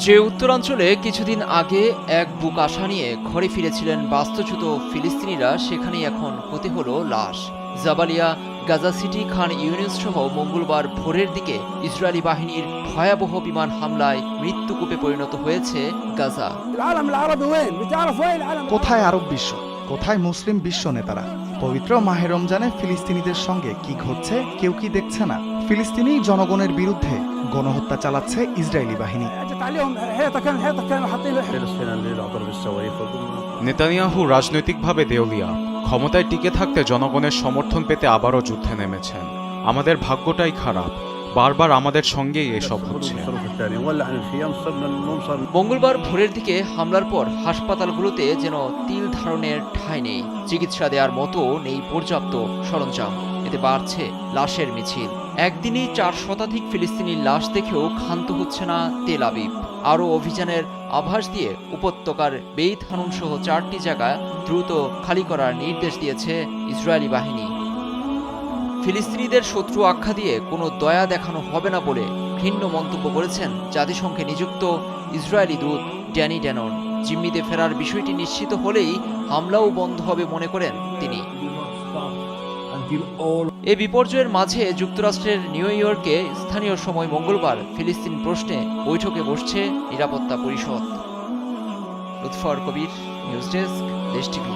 যে উত্তরাঞ্চলে কিছুদিন আগে এক বুক আশা নিয়ে ঘরে ফিরেছিলেন বাস্তুচ্যুত ফিলিস্তিনিরা সেখানেই এখন হতে হল লাশ। Jabalia Gaza City Khan Younis সহ মঙ্গলবার ভোরের দিকে ইসরায়েলি বাহিনীর ভয়াবহ বিমান হামলায় মৃত্যুকূপে পরিণত হয়েছে গাজা। কোথায় আরব বিশ্ব? কোথায় মুসলিম বিশ্ব নেতারা? পবিত্র মাহে রমজানে ফিলিস্তিনিদের সঙ্গে কি ঘটছে, কেউ কি দেখছে না। ফিলিস্তিনি জনগণের বিরুদ্ধে গণহত্যা চালাচ্ছে ইসরায়েলি বাহিনী। নেতানিয়াহু রাজনৈতিকভাবে দেউলিয়া। ক্ষমতায় টিকে থাকতে জনগণের সমর্থন পেতে আবারও যুদ্ধে নেমেছেন। আমাদের ভাগ্যটাই খারাপ। বারবার আমাদের সঙ্গে এসব হচ্ছে। মঙ্গলবার ভোরের দিকে হামলার পর হাসপাতালগুলোতে যেন তিল ধারণের ঠাঁই নেই। চিকিৎসা দেওয়ার মতো নেই পর্যাপ্ত সরঞ্জাম। এতে বাড়ছে লাশের মিছিল। একদিনই চার শতাধিক ফিলিস্তিনির লাশ দেখেও ক্ষান্ত হচ্ছে না তেল আবিব। আরও অভিযানের আভাস দিয়ে উপত্যকার বেই হানুন সহ চারটি জায়গা দ্রুত খালি করার নির্দেশ দিয়েছে ইসরায়েলি বাহিনী। ফিলিস্তিনিদের শত্রু আখ্যা দিয়ে কোনো দয়া দেখানো হবে না বলে ঘৃণ্য মন্তব্য করেছেন জাতিসংঘে নিযুক্ত ইসরায়েলি দূত ড্যানি ড্যানন। জিম্মিতে ফেরার বিষয়টি নিশ্চিত হলেই হামলাও বন্ধ হবে মনে করেন তিনি। এ বিপর্যয়ের মাঝে যুক্তরাষ্ট্রের নিউ ইয়র্কে স্থানীয় সময় মঙ্গলবার ফিলিস্তিন প্রশ্নে বৈঠকে বসছে নিরাপত্তা পরিষদ। Lutfor Kabir, news desk, Desh TV.